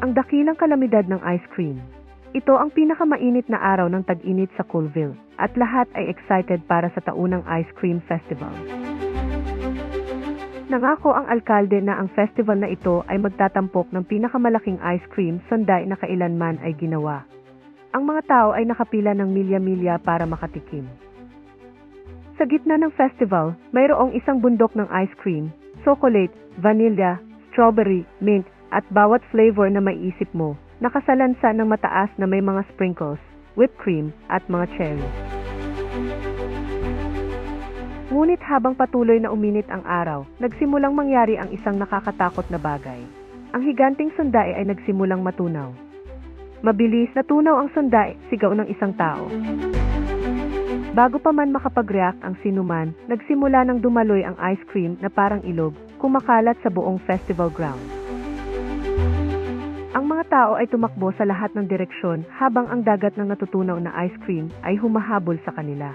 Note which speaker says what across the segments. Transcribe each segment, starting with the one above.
Speaker 1: Ang dakilang kalamidad ng ice cream. Ito ang pinakamainit na araw ng tag-init sa Coolville at lahat ay excited para sa taunang Ice Cream Festival. Nangako ang alkalde na ang festival na ito ay magtatampok ng pinakamalaking ice cream sunday na kailanman ay ginawa. Ang mga tao ay nakapila ng milya-milya para makatikim. Sa gitna ng festival, mayroong isang bundok ng ice cream, chocolate, vanilla, strawberry, mint, at bawat flavor na maiisip mo, nakasalansa ng mataas na may mga sprinkles, whipped cream, at mga cherry. Ngunit habang patuloy na uminit ang araw, nagsimulang mangyari ang isang nakakatakot na bagay. Ang higanting sundae ay nagsimulang matunaw. Mabilis natunaw ang sundae, sigaw ng isang tao. Bago pa man makapag-react ang sinuman, nagsimula ng dumaloy ang ice cream na parang ilog, kumakalat sa buong festival ground. Ang mga tao ay tumakbo sa lahat ng direksyon habang ang dagat ng natutunaw na ice cream ay humahabol sa kanila.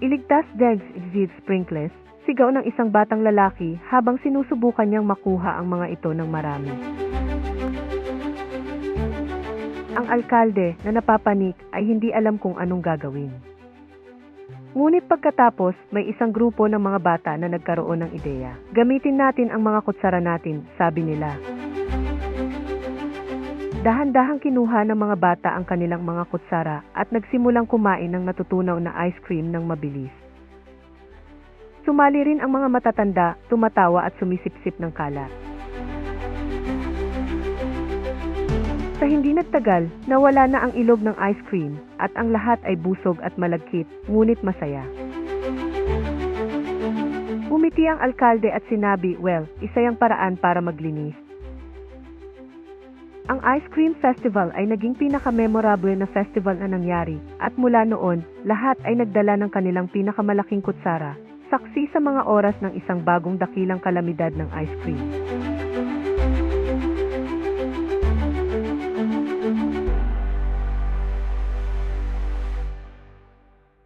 Speaker 1: Iligtas Degs Exit Sprinkles, sigaw ng isang batang lalaki habang sinusubukan niyang makuha ang mga ito ng marami. Ang alkalde na napapanik ay hindi alam kung anong gagawin. Ngunit pagkatapos, may isang grupo ng mga bata na nagkaroon ng ideya. Gamitin natin ang mga kutsara natin, sabi nila. Dahan-dahang kinuha ng mga bata ang kanilang mga kutsara at nagsimulang kumain ng natutunaw na ice cream ng mabilis. Sumali rin ang mga matatanda, tumatawa at sumisipsip ng kalat. Hindi nagtagal, nawala na ang ilog ng ice cream at ang lahat ay busog at malagkit, ngunit masaya. Umiti ang alkalde at sinabi, well, isa yung paraan para maglinis. Ang Ice Cream Festival ay naging pinaka-memorable na festival na nangyari at mula noon, lahat ay nagdala ng kanilang pinakamalaking kutsara, saksi sa mga oras ng isang bagong dakilang kalamidad ng ice cream.